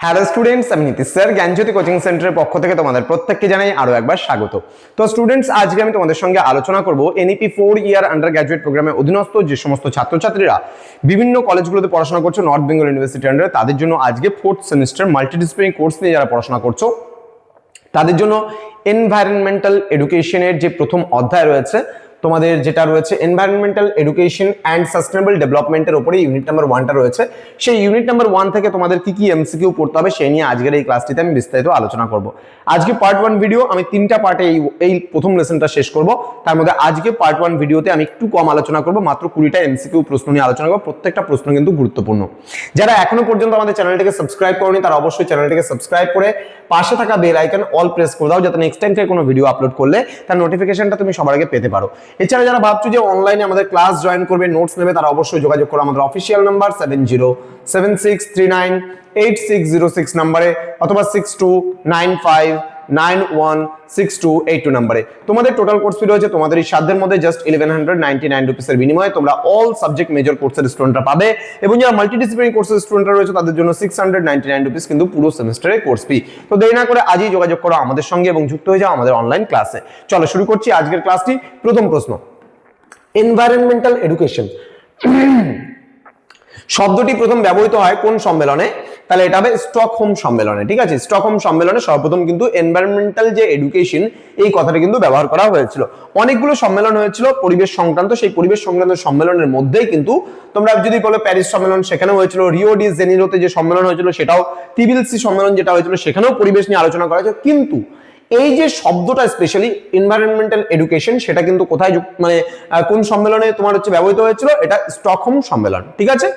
Hello students আমি Nitish sir, জ্ঞানজ্যোতি coaching সেন্টারের পক্ষ থেকে তোমাদের প্রত্যেককে জানাই আরও একবার স্বাগত। তো স্টুডেন্টস আজকে আমি তোমাদের সঙ্গে আলোচনা করব NEP four year undergraduate প্রোগ্রামে অধীনস্থ যে সমস্ত ছাত্রছাত্রীরা বিভিন্ন কলেজগুলোতে পড়াশোনা করছ নর্থ বেঙ্গল ইউনিভার্সিটি আন্ডারে তাদের জন্য আজকে ফোর্থ সেমিস্টার মাল্টিডিসিপ্লিনারি কোর্স নিয়ে যারা পড়াশোনা করছ, তাদের জন্য এনভায়রনমেন্টাল এডুকেশনের যে প্রথম অধ্যায় রয়েছে তোমাদের যেটা রয়েছে এনভায়রনমেন্টাল এডুকেশন অ্যান্ড সাস্টেনেবল ডেভেলপমেন্টের উপরে ইউনিট নাম্বার ওয়ানটা রয়েছে। সেই ইউনিট নাম্বার ওয়ান থেকে তোমাদের কি কি এমসিকিউ পড়তে হবে সেই নিয়ে আজকের এই ক্লাসটিতে আমি বিস্তারিত আলোচনা করব। আজকে পার্ট ওয়ান ভিডিও আমি তিনটা পার্টে এই এই প্রথম লেসনটা শেষ করব। তার মধ্যে আজকে পার্ট ওয়ান ভিডিওতে আমি একটু কম আলোচনা করব, মাত্র কুড়িটা এমসিকিউ প্রশ্ন নিয়ে আলোচনা করব। প্রত্যেকটা প্রশ্ন কিন্তু গুরুত্বপূর্ণ। যারা এখনও পর্যন্ত আমাদের চ্যানেলটিকে সাবস্ক্রাইব করনি, তারা অবশ্যই চ্যানেলটিকে সাবস্ক্রাইব করে পাশে থাকা বেল আইকন অল প্রেস করে দাও, যাতে নেক্সট টাইম থেকে কোনো ভিডিও আপলোড করলে তার নোটিফিকেশনটা তুমি সবার আগে পেতে পারো। এছাড়া যারা ভাবছ যে অনলাইনে আমাদের ক্লাস জয়েন করবে নোটস নেবে, তারা অবশ্যই যোগাযোগ করো আমাদের official number seven zero seven six three nine eight six zero six নাম্বারে অথবা six two nine five nine one six two eight two নাম্বারে। তোমাদের টোটাল কোর্স ফি রয়েছে তোমাদের এই সাধ্যের মধ্যে just eleven hundred ninety nine রুপিসের বিনিময়ে তোমরা অল সাবজেক্ট মেজর কোর্সের স্টুডেন্টরা পাবে এবং যারা মাল্টিডিসিপ্লিনারি কোর্সের স্টুডেন্টরা রয়েছে, তাদের জন্য six hundred ninety nine rupees কিন্তু পুরো সেমিস্টারের কোর্স ফি তো দেরি না করে আজই যোগাযোগ করো আমাদের সঙ্গে এবং যুক্ত হয়ে যাও আমাদের অনলাইন ক্লাসে চলো শুরু করছি আজকের ক্লাসটি প্রথম প্রশ্ন। এনভায়রনমেন্টাল এডুকেশন শব্দটি প্রথম ব্যবহৃত হয় কোন সম্মেলনে? তাহলে এটা হবে স্টকহোম সম্মেলনে, ঠিক আছে? স্টকহোম সম্মেলনে সর্বপ্রথম কিন্তু এনভায়রনমেন্টাল যে এডুকেশন এই কথাটা কিন্তু ব্যবহার করা হয়েছিল। অনেকগুলো সম্মেলন হয়েছিল, পরিবেশ সংক্রান্ত, সেই পরিবেশ সংক্রান্ত সম্মেলনের মধ্যেই কিন্তু তোমরা যদি বলো প্যারিস সম্মেলন, সেখানেও হয়েছিল, রিও ডি জেনিরোতে যে সম্মেলন হয়েছিল, সেটাও টিবিলসি সম্মেলন যেটা হয়েছিল, সেখানেও পরিবেশ নিয়ে আলোচনা করা হয়েছিল কিন্তু এই যে শব্দটা স্পেশালি এনভায়রনমেন্টাল এডুকেশন সেটা কিন্তু কোথায় মানে কোন সম্মেলনে তোমার হচ্ছে ব্যবহৃত হয়েছিল? এটা স্টকহোম সম্মেলন, ঠিক আছে?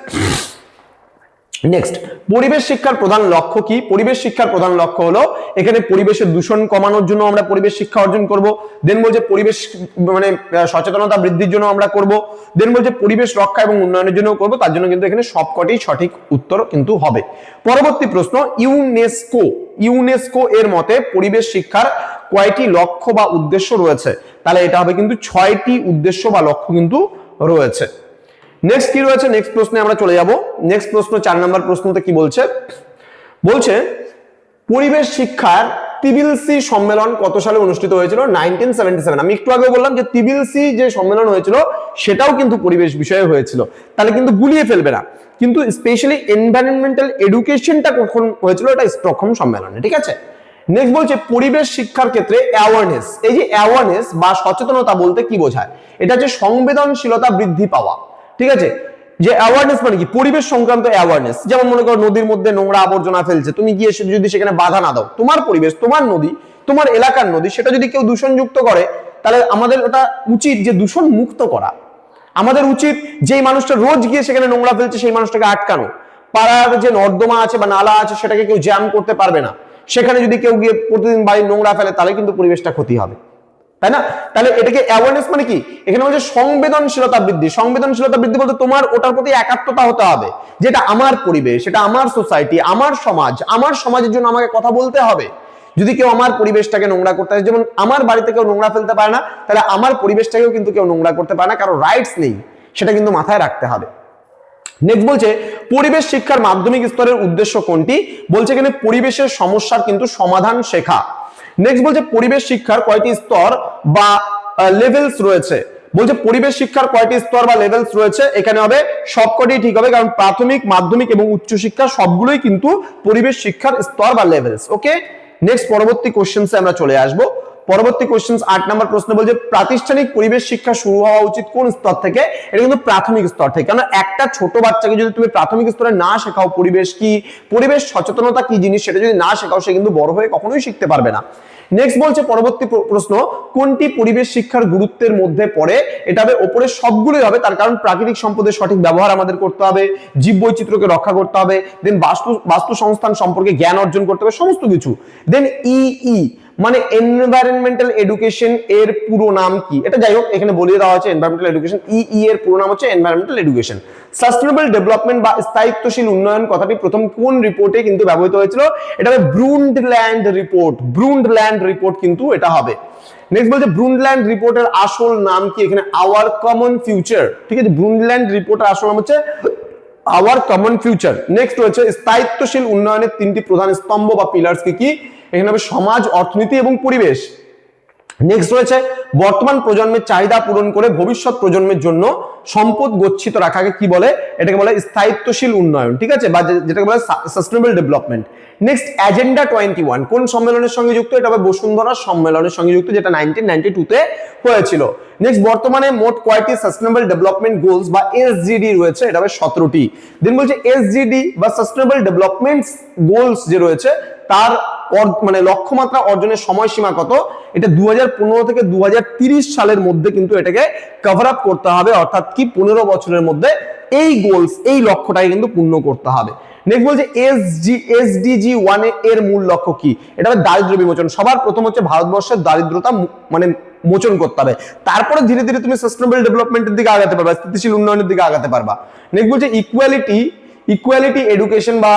নেক্সট পরিবেশ শিক্ষার প্রধান লক্ষ্য কি? পরিবেশ শিক্ষার প্রধান লক্ষ্য হলো এখানে পরিবেশের দূষণ কমানোর জন্য আমরা পরিবেশ শিক্ষা অর্জন করব। দেন বলছে পরিবেশ মানে সচেতনতা বৃদ্ধির জন্য আমরা করব। দেন বলছে পরিবেশ রক্ষা এবং উন্নয়নের জন্য করব। তার জন্য কিন্তু এখানে সবকটি সঠিক উত্তর কিন্তু হবে। পরবর্তী প্রশ্ন ইউনেস্কো ইউনেস্কো এর মতে পরিবেশ শিক্ষার কয়টি লক্ষ্য বা উদ্দেশ্য রয়েছে? তাহলে এটা হবে কিন্তু ছয়টি উদ্দেশ্য বা লক্ষ্য কিন্তু রয়েছে। নেক্সট কি রয়েছে? নেক্সট প্রশ্নে আমরা চলে যাব। নেক্সট প্রশ্ন, চার নম্বর প্রশ্নতে কি বলছে? বলছে, পরিবেশ শিক্ষার তিবিলসি সম্মেলন কত সালে অনুষ্ঠিত হয়েছিল? নাইনটিন সেভেন্টি সেভেন আমি একটু আগে বললাম যে তিবিলসি যে সম্মেলন হয়েছিল, সেটাও কিন্তু পরিবেশ বিষয়ে হয়েছিল। তাহলে কিন্তু গুলিয়ে ফেলবে না। কিন্তু স্পেশালি এনভায়রনমেন্টাল এডুকেশনটা কখন হয়েছিল? এটা স্টকহোম সম্মেলনে, ঠিক আছে? নেক্সট বলছে, পরিবেশ শিক্ষার ক্ষেত্রে অ্যাওয়ারনেস এই যে অ্যাওয়ারনেস বা সচেতনতা বলতে কি বোঝায়? এটা হচ্ছে সংবেদনশীলতা বৃদ্ধি পাওয়া। ঠিক আছে? যে অ্যাওয়ারনেস মানে কি? পরিবেশ সংক্রান্ত অ্যাওয়ারনেস যেমন মনে করো নদীর মধ্যে নোংরা আবর্জনা ফেলছে, তুমি গিয়ে যদি সেখানে বাধা না দাও, তোমার পরিবেশ, তোমার নদী, তোমার এলাকার নদী, সেটা যদি কেউ দূষণযুক্ত করে, তাহলে আমাদের ওটা উচিত যে দূষণ মুক্ত করা। আমাদের উচিত যেই মানুষটা রোজ গিয়ে সেখানে নোংরা ফেলছে, সেই মানুষটাকে আটকানো। পাড়ার যে নর্দমা আছে বা নালা আছে, সেটাকে কেউ জ্যাম করতে পারবে না। সেখানে যদি কেউ গিয়ে প্রতিদিন বাড়ির নোংরা ফেলে, তাহলে কিন্তু পরিবেশটা ক্ষতি হবে। তাই না? তাহলে এটাকে অ্যাওয়ারনেস মানে কি? এখানে বলছে সংবেদনশীলতা বৃদ্ধি। সংবেদনশীলতা বৃদ্ধি বলতে তোমার ওটার প্রতি একাত্মতা হতে হবে। যেটা আমার পরিবেশ, সেটা আমার সোসাইটি আমার সমাজ, আমার সমাজের জন্য আমাকে কথা বলতে হবে। যদি কেউ আমার পরিবেশটাকে নোংরা করতে হয় যেমন আমার বাড়িতে কেউ নোংরা ফেলতে পারে না, তাহলে আমার পরিবেশটাকেও কিন্তু কেউ নোংরা করতে পারে না কারও রাইটস নেই। সেটা কিন্তু মাথায় রাখতে হবে। নেক্সট বলছে, পরিবেশ শিক্ষার মাধ্যমিক স্তরের উদ্দেশ্য কোনটি? বলছে এখানে পরিবেশের সমস্যার কিন্তু সমাধান শেখা। নেক্সট বলছে পরিবেশ শিক্ষার কয়টি স্তর বা লেভেলস রয়েছে। বলছে পরিবেশ শিক্ষার কয়টি স্তর বা লেভেলস রয়েছে, এখানে হবে সবকটি ঠিক হবে, কারণ প্রাথমিক, মাধ্যমিক এবং উচ্চ শিক্ষা সবগুলোই কিন্তু পরিবেশ শিক্ষার স্তর বা লেভেলস ওকে নেক্সট পরবর্তী কোশ্চেন্সে আমরা চলে আসব। পরবর্তী কোশ্চেন আট নম্বর প্রশ্ন বলছে, প্রাতিষ্ঠানিক পরিবেশ শিক্ষা শুরু হওয়া উচিত কোন স্তর থেকে? এটা কিন্তু প্রাথমিক স্তর থেকে। কারণ একটা ছোট বাচ্চাকে যদি তুমি প্রাথমিক স্তরে না শেখাও, পরিবেশ কি, পরিবেশ সচেতনতা কি জিনিস সেটা যদি না শেখাও, সে কিন্তু বড় হয়ে কখনোই শিখতে পারবে না। নেক্সট বলছে পরবর্তী প্র- প্রশ্ন, কোনটি পরিবেশ শিক্ষার গুরুত্বের মধ্যে পড়ে? এটা হবে ওপরে সবগুলোই হবে, তার কারণ প্রাকৃতিক সম্পদের সঠিক ব্যবহার আমাদের করতে হবে জীব বৈচিত্র্যকে রক্ষা করতে হবে দেন বাস্তু বাস্তু সংস্থান সম্পর্কে জ্ঞান অর্জন করতে হবে, সমস্ত কিছু। দেন ইই মানে এনভায়রনমেন্টাল এডুকেশন এর পুরো নাম কি? এটা যাই হোক, এখানে বলিয়ে দেওয়া হচ্ছে এনভায়রনমেন্টাল এডুকেশন ইই এর পুরো নাম হচ্ছে এনভায়রনমেন্টাল এডুকেশন সাস্টেনেবল ডেভেলপমেন্ট বা স্থায়িত্বশীল উন্নয়ন কথাটি প্রথম কোন রিপোর্টে কিন্তু ব্যবহৃত হয়েছিল? এটা হবে ব্রুন্ডল্যান্ড রিপোর্ট ব্রুন্ডল্যান্ড রিপোর্ট কিন্তু এটা হবে। নেক্সট বলছে ব্রুন্ডল্যান্ড রিপোর্টের আসল নাম কি? এখানে আওয়ার কমন ফিউচার ঠিক আছে? ব্রুন্ডল্যান্ড রিপোর্টের আসল নাম হচ্ছে আওয়ার কমন ফিউচার নেক্সট রয়েছে স্থায়িত্বশীল উন্নয়নের তিনটি প্রধান স্তম্ভ বা পিলার্স কি কি? এখানে হবে সমাজ, অর্থনীতি এবং পরিবেশ। নেক্সট রয়েছে, বর্তমান প্রজন্মের চাহিদা পূরণ করে ভবিষ্যৎ প্রজন্মের জন্য সম্পদ গচ্ছিত রাখাকে কি বলে? এটাকে বলে স্থায়িত্বশীল উন্নয়ন, ঠিক আছে? বা যেটাকে বলে sustainable development next agenda twenty one কোন সম্মেলনের সঙ্গে যুক্ত? এটা হবে বসুন্ধরা সম্মেলনের সঙ্গে যুক্ত, যেটা নাইনটিন নাইনটি টুতে হয়েছিল। নেক্সট বর্তমানে মোট কয়টি সাস্টেনেবল ডেভেলপমেন্ট গোলস বা এসজিডি রয়েছে? এটা হবে সতেরোটি। দেন বলছে এসজিডি বা সাস্টেনেবল ডেভেলপমেন্ট গোলস যে রয়েছে, তার মানে লক্ষ্যমাত্রা অর্জনের সময়সীমা কত? এটা দু হাজার পনেরো থেকে দু সালের মধ্যে কিন্তু এটাকে কভার আপ করতে হবে, অর্থাৎ কি পনেরো বছরের মধ্যে এই গোলস এই লক্ষ্যটাকে কিন্তু পূর্ণ করতে হবে। নেক্সট বলছে এসজি এসডিজি ওয়ানের মূল লক্ষ্য কি? এটা হবে দারিদ্র বিমোচন। সবার প্রথম হচ্ছে ভারতবর্ষের দারিদ্রতা মানে মোচন করতে হবে। তারপরে ধীরে ধীরে তুমি সাস্টেনেবল ডেভেলপমেন্টের দিকে আগাতে পারবা, স্থিতিশীল উন্নয়নের দিকে আগাতে পারবা। নেক্সট বলছে ইকুয়ালিটি ইকুয়ালিটি এডুকেশন বা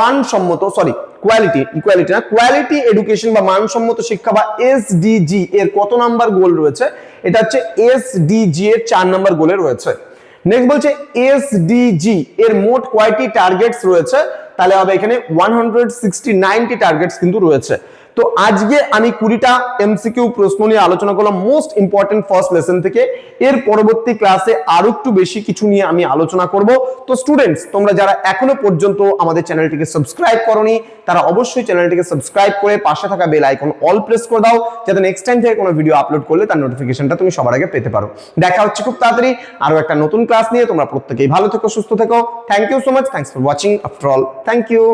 মানসম্মত সরি কোয়ালিটি ইকুয়ালিটি না? কোয়ালিটি এডুকেশন বা মানসম্মত শিক্ষা বা এসডিজি এর কত নাম্বার গোল রয়েছে? এটা হচ্ছে এসডিজি এর চার নাম্বার গোলে রয়েছে। নেক্সট বলছে এসডিজি এর মোট কয়টি টার্গেটস রয়েছে? তাহলে হবে এখানে one hundred sixty ninety targets কিন্তু রয়েছে। তো আজকে আমি কুড়িটা এমসিকিউ প্রশ্ন নিয়ে আলোচনা করলাম মোস্ট ইম্পর্টেন্ট ফার্স্ট লেসন থেকে। এর পরবর্তী ক্লাসে আরও একটু বেশি কিছু নিয়ে আমি আলোচনা করব। তো স্টুডেন্টস তোমরা যারা এখনও পর্যন্ত আমাদের চ্যানেলটিকে সাবস্ক্রাইব করনি, তারা অবশ্যই চ্যানেলটিকে সাবস্ক্রাইব করে পাশে থাকা বেল আইকন অল প্রেস করে দাও, যাতে নেক্সট টাইম থেকে কোনো ভিডিও আপলোড করলে তার নোটিফিকেশনটা তুমি সবার আগে পেতে পারো। দেখা হচ্ছে খুব তাড়াতাড়ি আরও একটা নতুন ক্লাস নিয়ে। তোমরা প্রত্যেকেই ভালো থেকো, সুস্থ থেকো। Thank you so much thanks for watching after all thank you